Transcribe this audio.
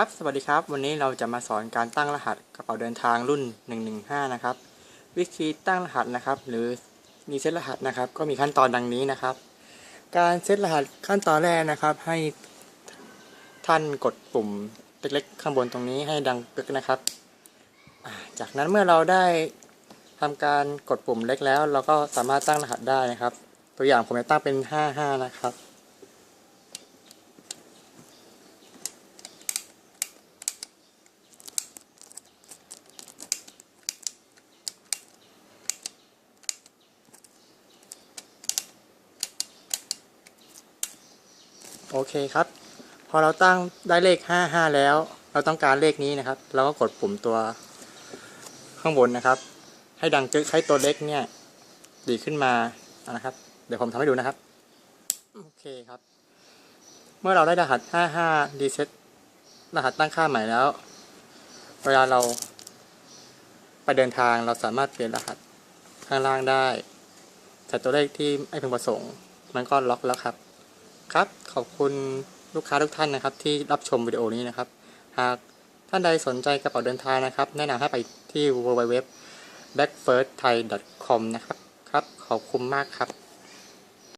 ครับ สวัสดีครับ วันนี้เราจะมาสอนการตั้งรหัสกระเป๋าเดินทางรุ่น 115 นะครับ วิธีตั้งรหัสนะครับ หรือรีเซ็ตรหัสนะครับ ก็มีขั้นตอนดังนี้นะครับ การเซตรหัสขั้นตอนแรกนะครับ ให้ท่านกดปุ่มเล็กๆ ข้างบนตรงนี้ให้ดังกึกนะครับ จากนั้นเมื่อเราได้ทำการกดปุ่มเล็กแล้ว เราก็สามารถตั้งรหัสได้นะครับ ตัวอย่างผมจะตั้งเป็น 55 นะครับ โอเคครับ พอเราตั้งได้เลข 55 แล้ว เราต้องการเลขนี้นะครับ เราก็กดปุ่มตัวข้างบนนะครับ ให้ดังกึกให้ตัวเล็กเนี่ยดีขึ้นมานะครับ เดี๋ยวผมทำให้ดูนะครับ โอเคครับ เมื่อเราได้รหัส 55รีเซ็ตรหัสตั้งค่าใหม่แล้ว เวลาเราไปเดินทางเราสามารถเปลี่ยนรหัสข้างล่างได้ใส่ตัวเลขที่ไม่พึงประสงค์ มันก็ล็อกแล้วครับ ครับ ขอบคุณลูกค้าทุกท่านนะครับ ที่รับชมวิดีโอนี้นะครับ หากท่านใดสนใจกระเป๋าเดินทางนะครับ แนะนำให้ไปที่ www backfirstthai com นะครับครับ ขอบคุณมากครับ